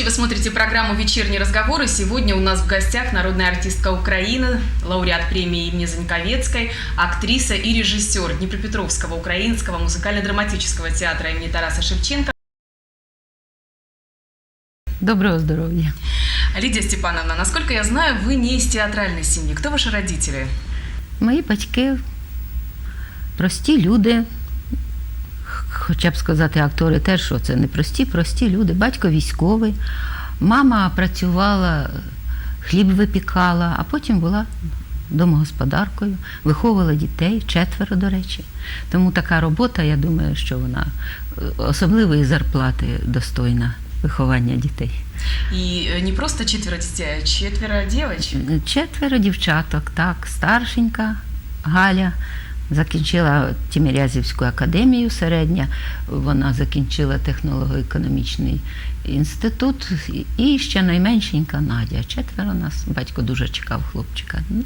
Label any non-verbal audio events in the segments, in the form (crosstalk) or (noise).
Здравствуйте, вы смотрите программу «Вечерний разговор». И сегодня у нас в гостях народная артистка Украины, лауреат премии имени Заньковецкой, актриса и режиссер Днепропетровского украинского музыкально-драматического театра имени Тараса Шевченко Доброго здоров'я. Лидия Степановна, насколько я знаю, вы не из театральной семьи. Кто ваши родители? Мої батьки прості люди, хоча б сказати, актори теж, що це не прості, прості люди. Батько військовий, мама працювала, хліб випікала, а потім була домогосподаркою, виховувала дітей, четверо, до речі. Тому така робота, я думаю, що вона е, особливої зарплати достойна виховання дітей. И э, не просто четверо детей, а четверо девочек. Четверо дівчаток, так, старшенька Галя закінчила Тімірязівську академію середня, вона закінчила технолого-економічний інститут, і ще найменшенька Надя. Четверо нас, батько дуже чекав хлопчика. Ну,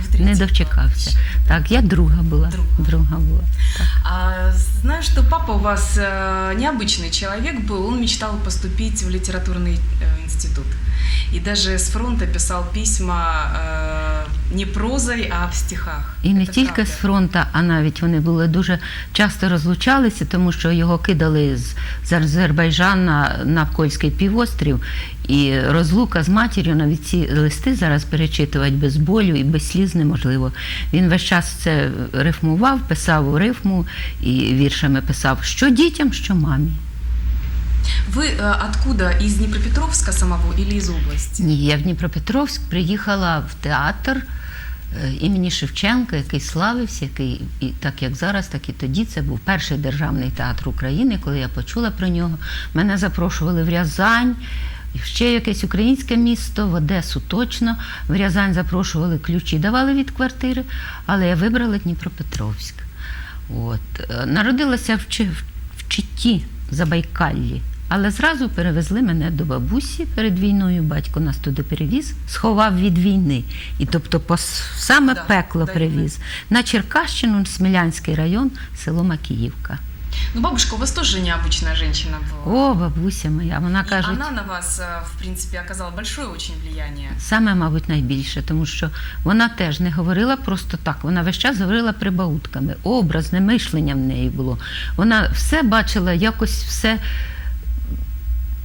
В третий Не дочекався. класс. Так, я друга була. Друга. Друга була. Так. А, знаю, что папа у вас э, необычный человек был. Он мечтал поступить в литературный э, институт. И даже с фронта писал письма э, не прозой, а в стихах. І не Это тільки правда? з фронту, а навіть вони були дуже часто розлучалися, тому що його кидали з, з Азербайджана на Польський півострів. І розлука з матір'ю, навіть ці листи зараз перечитувати без болю і без сліз неможливо. Він весь час це рифмував, писав у рифму і віршами писав, що дітям, що мамі. Вы э, откуда? Из Днепропетровска самого или из области? Ні, я в Дніпропетровськ приїхала в театр імені Шевченка, який славився, який і так як зараз, так і тоді. Це був перший державний театр України. Коли я почула про нього, мене запрошували в Рязань. Ще якесь українське місто, в Одесу точно. В Рязань запрошували ключі, давали від квартири, але я вибрала Дніпропетровськ. От. Е, Народилася в, Чи- в Читі, Забайкаллі. Але зразу перевезли мене до бабусі перед війною. Батько нас туди перевіз, сховав від війни. І тобто по с- саме Да, пекло до привіз. На Черкащину, Смілянський район, село Макіївка. Ну, бабушка у вас тоже необычная женщина была. О, бабуся моя, вона И каже, она на вас, э, в принципе, оказала большое очень влияние. саме, мабуть, найбільше, тому що вона теж не говорила просто так. Вона весь час говорила прибаутками. Образне мишлення в неї було. Вона все бачила, якось все,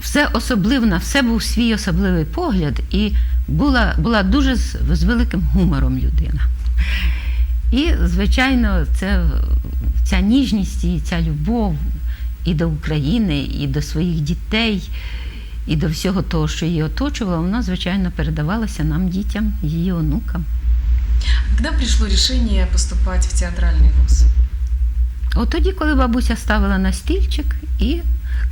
все особливо, на все був свій особливий погляд, і була, була дуже з, з великим гумором людина. І, звичайно, це, ця ніжність і ця любов і до України, і до своїх дітей, і до всього того, що її оточувало, вона, звичайно, передавалася нам, дітям, її онукам. Когда пришло решение поступать в театральный вуз? От тоді, коли бабуся ставила на стільчик і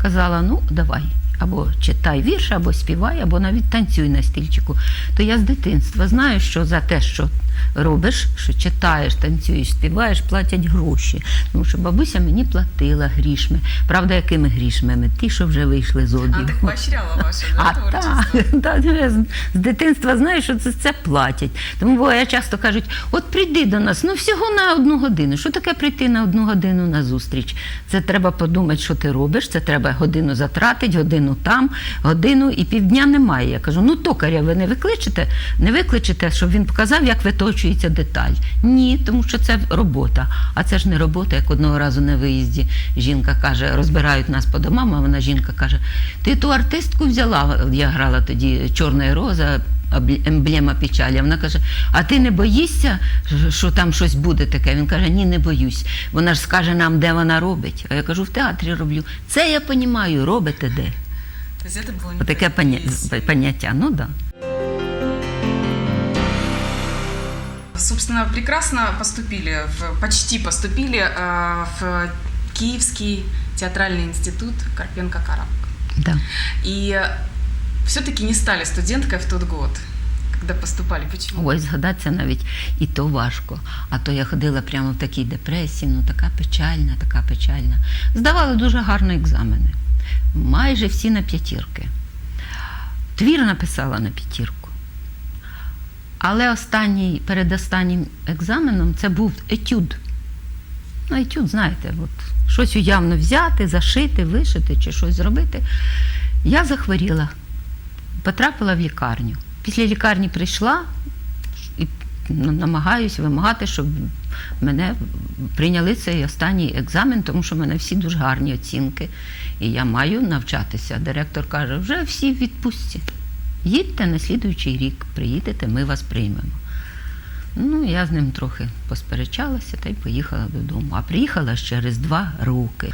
казала: ну, давай, або читай вірш, або співай, або навіть танцюй на стільчику, то я з дитинства знаю, що за те, що робиш, що читаєш, танцюєш, співаєш, платять гроші. Тому що бабуся мені платила грішми. Правда, якими грішми? Ті, що вже вийшли з А так поощряла ваше да, (laughs) так, та, я (laughs) з, дитинства знаю, що це, це платять. Тому буває часто кажуть: от прийди до нас, ну всього на одну годину. Що таке прийти на одну годину на зустріч? Це треба подумати, що ти робиш. Це треба годину затратити, годину там, годину і півдня немає. Я кажу, ну токаря ви не викличете, не викличете, щоб він показав, як виточується деталь. Ні, тому що це робота. А це ж не робота, як одного разу на виїзді жінка каже, розбирають нас по домам, а вона жінка каже: Ти ту артистку взяла, я грала тоді Чорна роза. Емблема печалі. Вона каже: А ти не боїшся, що там щось буде таке? Він каже: Ні, не боюсь. Вона ж скаже нам, де вона робить. А я кажу, в театрі роблю. Це я розумію, робите де. Таке поняття. Ну так. Да. Собственно, прекрасно поступили, в, почти поступили э, в Киевский театральный институт Карпенко Карабка. Да. И все-таки не стали студенткой в тот год, когда поступали. Почему? Ой, згадатися навіть і то важко. А то я ходила прямо в такій депресії, ну така печальна, така печальна. Здавала дуже гарні екзамени. Майже всі на п'ятірки. Твір написала на п'ятірку. Але останній, перед останнім екзаменом це був етюд. Ну, етюд, знаєте, от, щось уявно взяти, зашити, вишити чи щось зробити. Я захворіла потрапила в лікарню. Після лікарні прийшла і ну, намагаюсь вимагати, щоб мене прийняли цей останній екзамен, тому що в мене всі дуже гарні оцінки. І я маю навчатися. Директор каже, вже всі в відпустці. Їдьте на слідуючий рік, приїдете, ми вас приймемо. Ну, я з ним трохи посперечалася та й поїхала додому. А приїхала через два роки.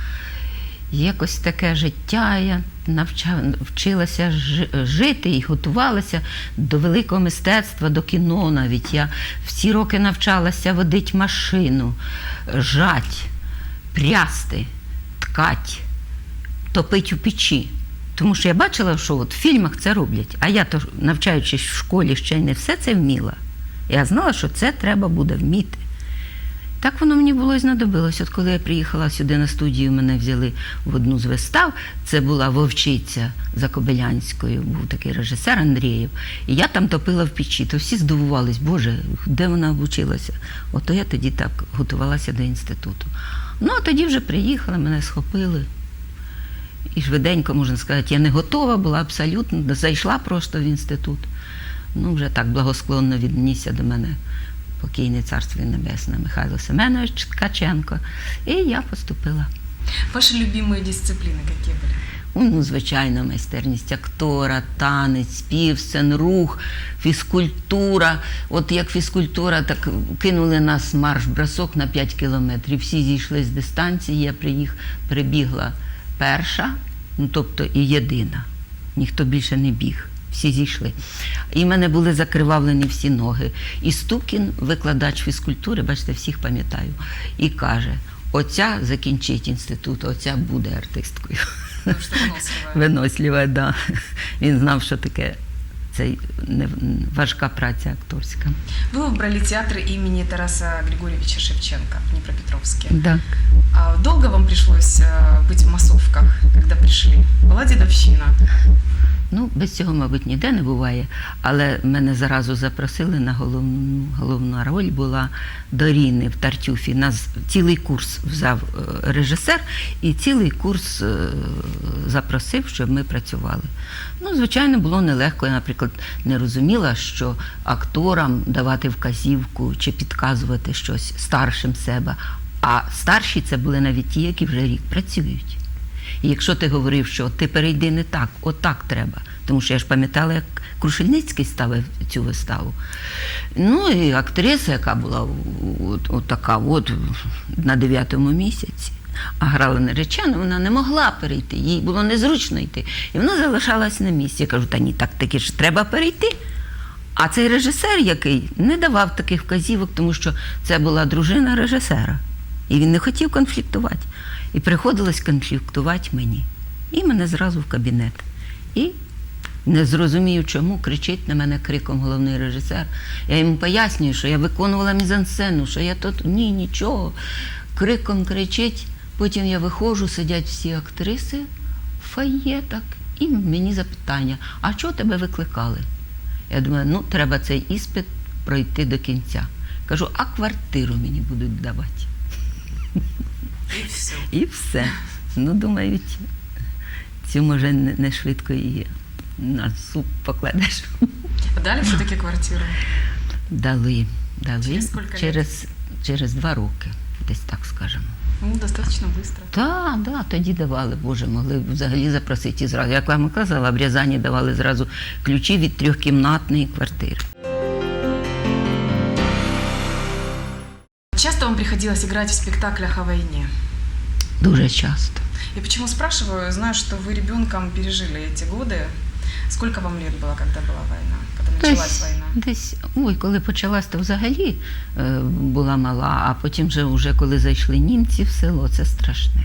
Якось таке життя я навча, вчилася жи- жити і готувалася до великого мистецтва, до кіно навіть. Я всі роки навчалася водити машину, жать, прясти, ткать, топить у печі. Тому що я бачила, що от в фільмах це роблять. А я то навчаючись в школі ще не все це вміла. Я знала, що це треба буде вміти. Так воно мені було і знадобилось. От коли я приїхала сюди на студію, мене взяли в одну з вистав. Це була Вовчиця за Кобилянською, був такий режисер Андрієв. І я там топила в печі. То всі здивувались, Боже, де вона вчилася? Ото я тоді так готувалася до інституту. Ну, а тоді вже приїхала, мене схопили. І швиденько, можна сказати, я не готова була абсолютно, зайшла просто в інститут. Ну, вже так благосклонно віднісся до мене покійний царство небесне Михайло Семенович Ткаченко. І я поступила. Ваши любимые дисциплины какие были? Ну, звичайно, майстерність актора, танець, спів, сцен, рух, фізкультура. От як фізкультура, так кинули нас марш-бросок на 5 кілометрів. Всі зійшли з дистанції, я приїх, прибігла перша, ну тобто і єдина. Ніхто більше не біг. Всі зійшли. І в мене були закривавлені всі ноги. І Стукін, викладач фізкультури, бачите, всіх пам'ятаю, і каже: оця закінчить інститут, оця буде артисткою. Виносліва, да. Він знав, що таке цей не- важка праця акторська. Вы выбрали театр имени Тараса Григорьевича Шевченко в Днепропетровске. Да. А долго вам пришлось э, быть в массовках, когда пришли? Была дедовщина? Ну, без цього, мабуть, ніде не буває. Але мене заразу запросили на головну, головна роль була Доріни в Тартюфі. Нас цілий курс взяв е, режисер і цілий курс е, запросив, щоб ми працювали. Ну, звичайно, було нелегко. Я, наприклад, не розуміла, що акторам давати вказівку чи підказувати щось старшим себе. А старші це були навіть ті, які вже рік працюють. І якщо ти говорив, що ти перейди не так, отак треба. Тому що я ж пам'ятала, як Крушельницький ставив цю виставу. Ну і актриса, яка була от, от така от на дев'ятому місяці, а грала наречену, вона не могла перейти, їй було незручно йти. І вона залишалась на місці. Я кажу, та ні, так таки ж треба перейти. А цей режисер, який не давав таких вказівок, тому що це була дружина режисера. І він не хотів конфліктувати. І приходилось конфліктувати мені. І мене зразу в кабінет. І не зрозумію, чому кричить на мене криком головний режисер. Я йому пояснюю, що я виконувала мізансцену, що я тут ні, нічого. Криком кричить. Потім я виходжу, сидять всі актриси фойє так, і мені запитання: а чого тебе викликали? Я думаю, ну треба цей іспит пройти до кінця. Кажу, а квартиру мені будуть давати. Все. І все. Ну, думають, цю може не, швидко її на суп покладеш. Дали все-таки квартиру? Дали. Дали Через через, через два роки, десь так скажемо. Ну, достаточно быстро. Так, да, тоді давали, Боже, могли взагалі запросити зразу. Як вам казала, в Рязані давали зразу ключі від трьохкімнатної квартири. Часто вам приходилось играть в спектаклях о войне? Дуже часто. И почему спрашиваю? Знаю, что вы ребенком пережили эти годы. Сколько вам лет было, когда была война? Когда началась Десь, война? десь, ой, коли почалась, то взагалі е, була мала, а потім вже, вже коли зайшли німці в село, це страшне.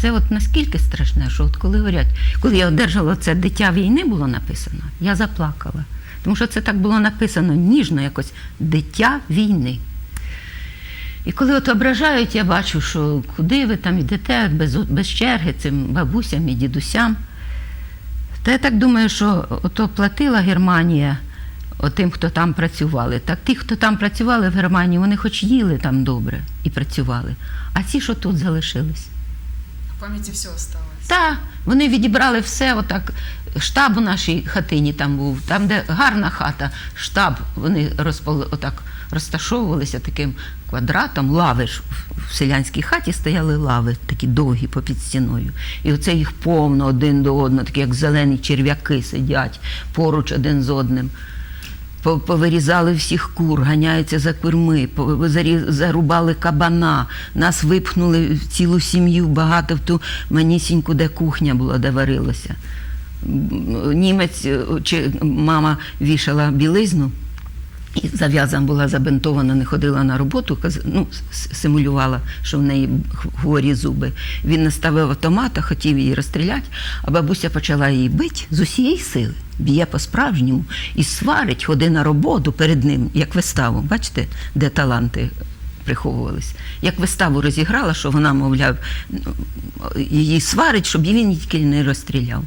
Це от наскільки страшне, що от коли говорять, коли я одержала це дитя війни було написано, я заплакала. Тому що це так було написано ніжно, якось дитя війни. І коли от ображають, я бачу, що куди ви там йдете без, без черги цим бабусям і дідусям. Та я так думаю, що ото платила Германія тим, хто там працювали. Так ті, хто там працювали в Германії, вони хоч їли там добре і працювали. А ці, що тут залишились, В памяти все осталось. Та, вони відібрали все, отак. Штаб у нашій хатині там був, там, де гарна хата, штаб, вони розпол... отак розташовувалися таким квадратом, лави ж в селянській хаті стояли лави, такі довгі попід стіною. І оце їх повно один до одного, такі як зелені черв'яки сидять поруч один з одним. По- Повирізали всіх кур, ганяються за курми, зарубали кабана, нас випхнули в цілу сім'ю багато в ту манісіньку, де кухня була, де варилося. Німець е, чи мама вішала білизну. І зав'язана була забинтована, не ходила на роботу, ну, симулювала, що в неї хворі зуби. Він наставив автомата, хотів її розстріляти, а бабуся почала її бити з усієї сили, б'є по-справжньому і сварить, ходи на роботу перед ним, як виставу. Бачите, де таланти приховувались. Як виставу розіграла, що вона, мовляв, її сварить, щоб він тільки не розстріляв.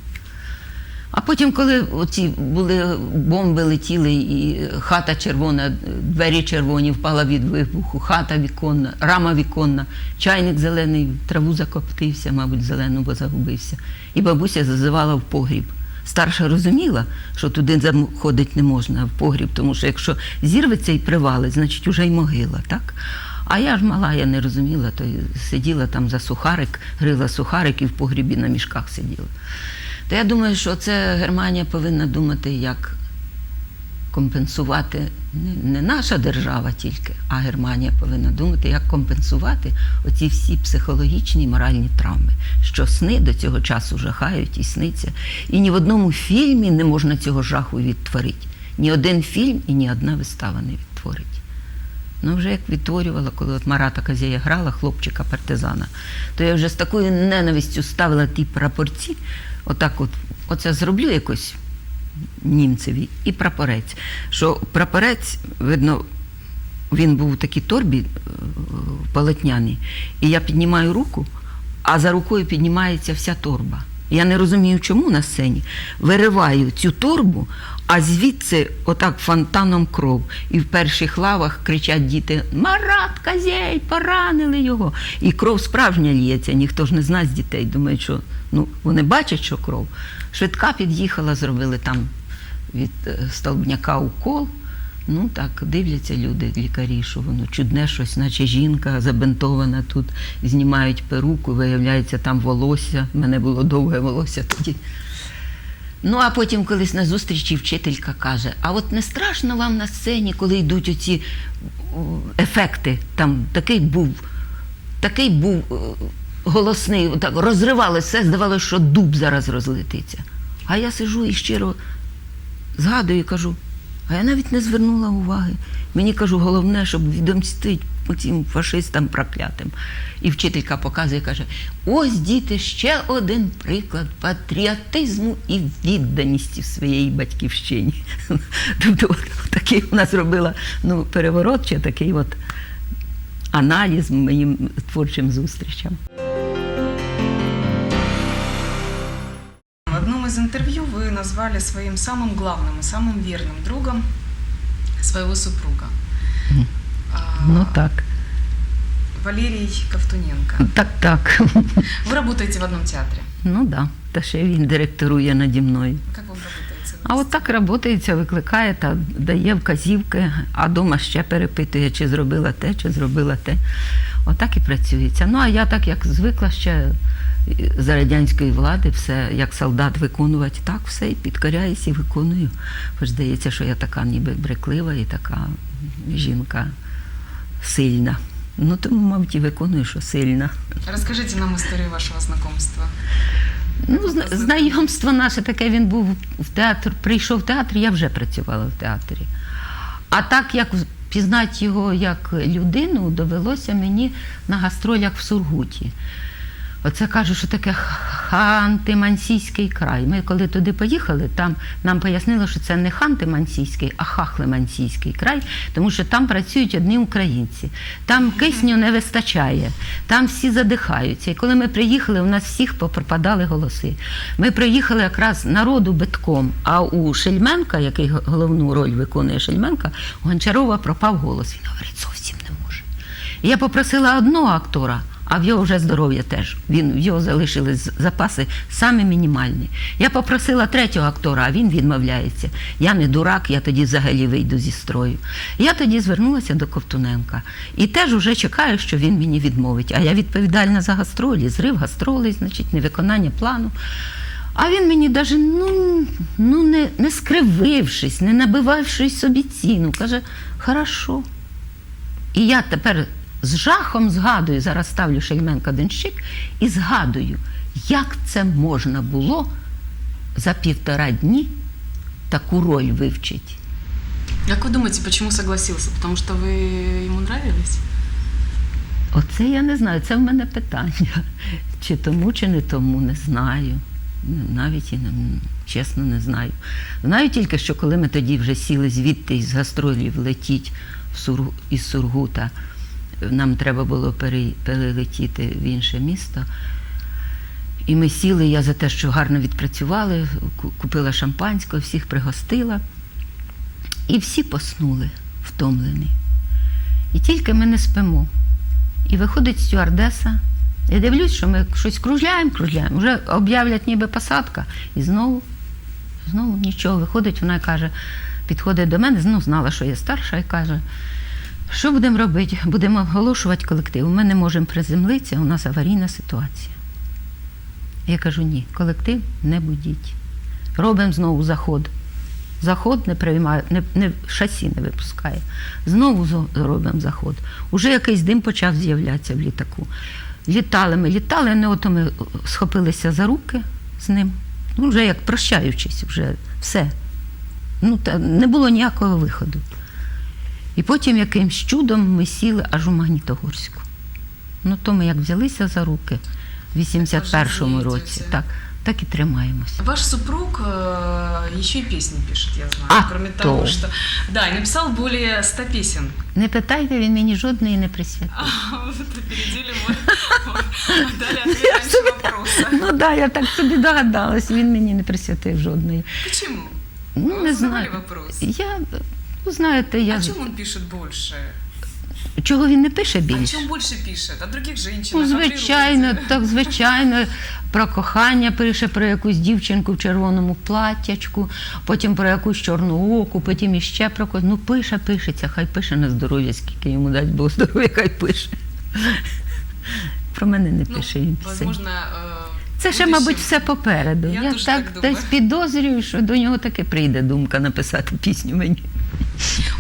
А потім, коли оці були бомби летіли, і хата червона, двері червоні, впала від вибуху, хата віконна, рама віконна, чайник зелений, траву закоптився, мабуть, зелену, бо загубився. І бабуся зазивала в погріб. Старша розуміла, що туди заходити не можна в погріб, тому що якщо зірветься і привалить, значить уже й могила, так? А я ж мала, я не розуміла, то сиділа там за сухарик, грила сухарик і в погрібі на мішках сиділа. То я думаю, що це Германія повинна думати, як компенсувати не, наша держава тільки, а Германія повинна думати, як компенсувати оці всі психологічні і моральні травми, що сни до цього часу жахають і сниться. І ні в одному фільмі не можна цього жаху відтворити. Ні один фільм і ні одна вистава не відтворить. Ну, вже як відтворювала, коли от Марата Казія грала хлопчика партизана, то я вже з такою ненавистю ставила ті прапорці, отак от, оце зроблю якось німцеві і прапорець. Що прапорець, видно, він був у такій торбі полотняний, полотняній, і я піднімаю руку, а за рукою піднімається вся торба. Я не розумію, чому на сцені. Вириваю цю торбу, а звідси отак фонтаном кров. І в перших лавах кричать діти: Марат, Казєй, поранили його. І кров справжня ліється, ніхто ж не знає з дітей. Думають, що ну, вони бачать, що кров. Швидка під'їхала, зробили там від е, столбняка укол. Ну так, дивляться люди, лікарі, що воно чудне щось, наче жінка забинтована тут, знімають перуку, виявляється, там волосся. У мене було довге волосся тоді. Ну, а потім колись на зустрічі вчителька каже: а от не страшно вам на сцені, коли йдуть оці ефекти, там такий був, такий був е, голосний, так розривали все, здавалося, що дуб зараз розлетиться. А я сижу і щиро згадую і кажу, а я навіть не звернула уваги. Мені кажу, головне, щоб відомстити цим фашистам проклятим. І вчителька показує, каже: ось діти, ще один приклад патріотизму і відданості своєї батьківщині. (laughs) Тобто, от, такий вона зробила ну, переворот, чи такий от аналіз моїм творчим зустрічам. В одном из интервью вы назвали своим самым главным и самым верным другом своего супруга. Ну так. Валерий Ковтуненко. Так, так. (laughs) Вы работаете в одном театре. Ну так. Да. Та ще він директорує наді мною. Как вам работаете? А от так працюється, викликає та дає вказівки, а дома ще перепитує, чи зробила те, чи зробила те. Отак і працюється. Ну а я так як звикла ще за радянської влади, все як солдат виконувати, так все і підкоряюсь і виконую. Хоч здається, що я така ніби бреклива і така жінка сильна. Ну тому, мабуть, і виконую, що сильна. Розкажіть нам історію вашого знакомства. Ну, знайомство наше таке, він був в театр, прийшов в театр, я вже працювала в театрі. А так як пізнати його як людину, довелося мені на гастролях в Сургуті. Оце кажуть, що таке Ханти-Мансійський край. Ми коли туди поїхали, там нам пояснили, що це не Ханти-Мансійський, а Хахли-Мансійський край, тому що там працюють одні українці. Там кисню не вистачає, там всі задихаються. І коли ми приїхали, у нас всіх попропадали голоси. Ми приїхали якраз народу битком, а у Шельменка, який головну роль виконує Шельменка, у Гончарова пропав голос. Він говорить, зовсім не може. І Я попросила одного актора, А в його вже здоров'я теж. Він, в його залишились запаси саме мінімальні. Я попросила третього актора, а він відмовляється. Я не дурак, я тоді взагалі вийду зі строю. Я тоді звернулася до Ковтуненка і теж уже чекаю, що він мені відмовить. А я відповідальна за гастролі, зрив гастролей, значить, невиконання плану. А він мені навіть ну, ну не, не скривившись, не набивавшись собі ціну, каже: хорошо. І я тепер з жахом згадую, зараз ставлю Шельменка Денщик і згадую, як це можна було за півтора дні таку роль вивчити. Как вы думаете, почему согласился? Потому что вы ему нравились? Оце я не знаю, це в мене питання. Чи тому, чи не тому, не знаю. Навіть і не, чесно не знаю. Знаю тільки, що коли ми тоді вже сіли звідти із гастролів летіть в Сур... із Сургута, нам треба було перелетіти в інше місто. І ми сіли, я за те, що гарно відпрацювали, купила шампанського, всіх пригостила. І всі поснули втомлені. І тільки ми не спимо. І виходить стюардеса. Я дивлюсь, що ми щось кружляємо, кружляємо. Вже об'являть ніби посадка. І знову, знову нічого. Виходить, вона каже, підходить до мене, ну, знала, що я старша, і каже, що будемо робити? Будемо оголошувати колектив. Ми не можемо приземлитися, у нас аварійна ситуація. Я кажу, ні, колектив не будіть. Робимо знову заход. Заход не приймає, не, не, шасі не випускає. Знову зо- робимо заход. Уже якийсь дим почав з'являтися в літаку. Літали ми, літали, не ото ми схопилися за руки з ним. Ну, вже як прощаючись, вже все. Ну, та, не було ніякого виходу. І потім якимсь чудом ми сіли аж у Магнітогорську. Ну, то ми як взялися за руки в 81-му Жизнь році, їздите. так, так і тримаємося. Ваш супруг э, еще и песни пишет, я знаю. А Кроме то. того, что... Да, и написал более 100 песен. Не питайте, він мені жодної не присвятив. А, вот опередили мы. Дали ответ раньше вопроса. Ну так, да, я так собі догадалась, він мені не присвятив жодної. Почему? Ну, Вы не задавали знаю. вопрос. Я, ну, знаєте, я... О чем он пишет больше? чого він не пише О більше? чем больше пишет? О других Ну, женщинах? о звичайно, природе? так, звичайно, про кохання пише про якусь дівчинку в червоному платтячку, потім про якусь чорну оку, потім іще про когось. Ну, пише, пишеться, хай пише на здоров'я, скільки йому дасть Бог здоров'я, хай пише. Про мене не Ну, пише він пісень. возможно, э, Це в ще, будущем- мабуть, все попереду. Я Я, теж так, так думаю. десь підозрюю, що до нього таки прийде думка написати пісню мені.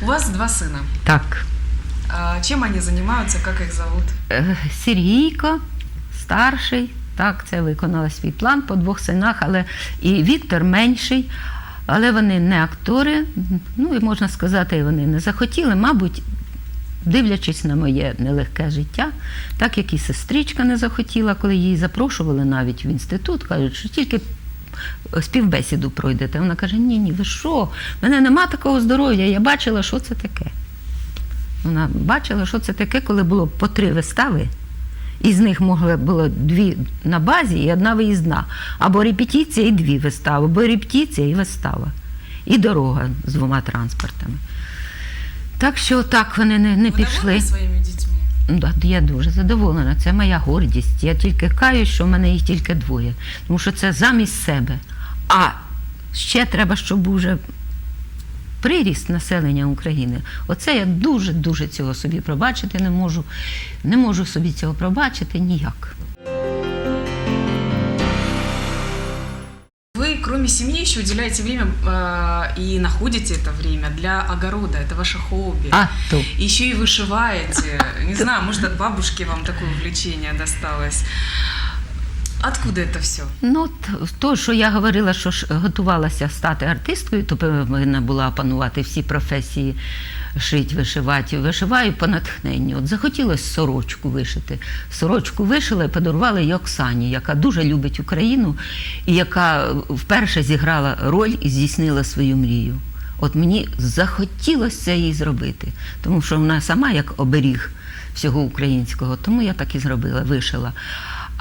У вас два сына. Так. А Чем они занимаются, как их зовут? Е, Сергійко, старший, так, це виконала свій план по двох синах, але і Віктор менший, але вони не актори, ну і можна сказати, вони не захотіли, мабуть, дивлячись на моє нелегке життя, так як і сестричка не захотіла, коли її запрошували навіть в інститут, кажуть, що тільки співбесіду пройдете. Вона каже: Ні, ні, ви що? В мене нема такого здоров'я, я бачила, що це таке. Вона бачила, що це таке, коли було по три вистави. Із них могло було дві на базі і одна виїзна. Або репетиція і дві вистави, або репетиція і вистава. І дорога з двома транспортами. Так що так вони не, не Вы пішли. Ну, да, Я дуже задоволена. Це моя гордість. Я тільки каюсь, що в мене їх тільки двоє. Тому що це замість себе. А ще треба, щоб уже приріст населення України. Оце я дуже-дуже цього собі пробачити не можу. Не можу собі цього пробачити ніяк. кроме семьи, еще уделяете время э, и находите это время для огорода. Это ваше хобби. А то. Еще и вышиваете. Не знаю, может, от бабушки вам такое увлечение досталось. Откуда это все? Ну, т- то, що я говорила, що ж готувалася стати артисткою, то повинна була опанувати всі професії, шить, вишивати. Вишиваю по натхненню. От захотілося сорочку вишити. Сорочку вишила і подарувала її Оксані, яка дуже любить Україну і яка вперше зіграла роль і здійснила свою мрію. От мені захотілося їй зробити, тому що вона сама як оберіг всього українського, тому я так і зробила, вишила.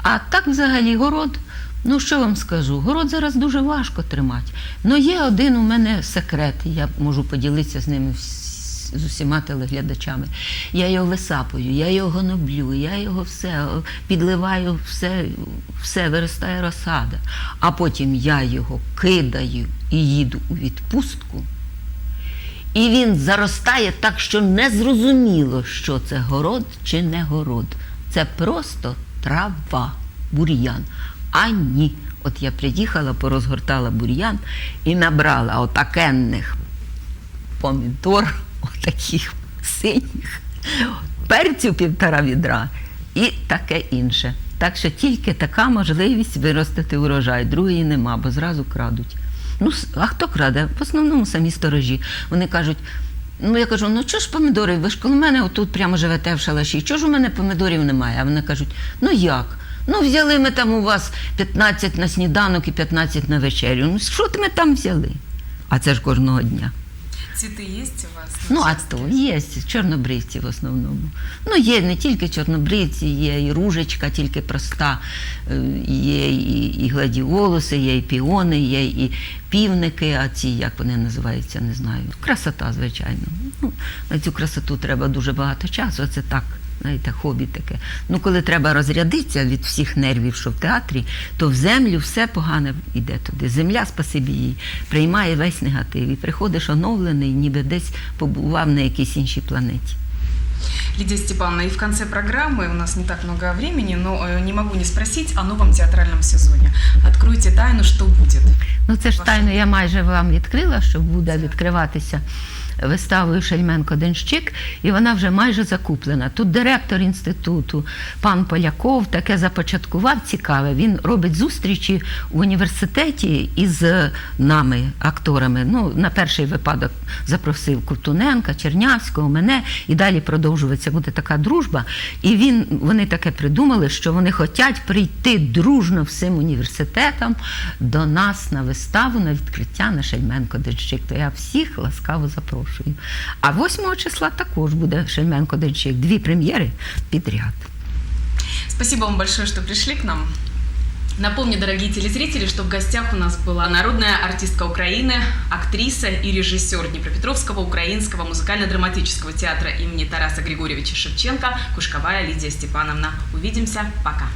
А так взагалі город, ну що вам скажу, город зараз дуже важко тримати. Ну є один у мене секрет, я можу поділитися з ними вс- з, усіма телеглядачами. Я його висапую, я його гноблю, я його все підливаю, все, все виростає розсада. А потім я його кидаю і їду у відпустку. І він заростає так, що не зрозуміло, що це город чи не город. Це просто трава, бур'ян. А ні. От я приїхала, порозгортала бур'ян і набрала отакенних помідор, отаких синіх, перцю півтора відра і таке інше. Так що тільки така можливість виростити урожай, другої нема, бо зразу крадуть. Ну, а хто краде? В основному самі сторожі. Вони кажуть. Ну, я кажу, ну чого ж помідори? Ви ж коло мене отут прямо живете в шалаші. Чого ж у мене помідорів немає? А вони кажуть, ну як? Ну, взяли ми там у вас 15 на сніданок і 15 на вечерю. Ну, що ми там взяли? А це ж кожного дня. Цветы есть у вас? Ну, а то є чорнобривці в основному. Ну, є не тільки чорнобривці, є і ружечка, тільки проста, е, є і, і гладіолуси, є і піони, є і півники, а ці, як вони називаються, не знаю. Красота, звичайно. Ну, на цю красоту треба дуже багато часу, а це так. Знаєте, хобі таке. Ну, коли треба розрядитися від всіх нервів, що в театрі, то в землю все погане йде туди. Земля, спасибі їй, приймає весь негатив. І приходиш оновлений, ніби десь побував на якійсь іншій планеті. Лидия Степановна, и в конце программы, у нас не так много времени, но э, не могу не спросить о новом театральном сезоне. Откройте тайну, что будет. Ну це ж тайно я майже вам відкрила, що буде відкриватися виставою Шельменко Денщик, і вона вже майже закуплена. Тут директор інституту, пан Поляков, таке започаткував цікаве. Він робить зустрічі в університеті із нами, акторами. Ну, на перший випадок запросив Ковтуненка, Чернявського, мене, і далі продовжується буде така дружба. І він, вони таке придумали, що вони хочуть прийти дружно всім університетам до нас на виставу на відкриття на Шельменко Денщик. То я всіх ласкаво запрошую. А 8 числа також буде Шельменко Денщик. Дві прем'єри підряд. Спасибо вам большое, что пришли к нам. Напомню, дорогие телезрители, что в гостях у нас была народная артистка Украины, актриса и режиссер Днепропетровского украинского музыкально-драматического театра имени Тараса Григорьевича Шевченко Кушковая Лидия Степановна. Увидимся. Пока.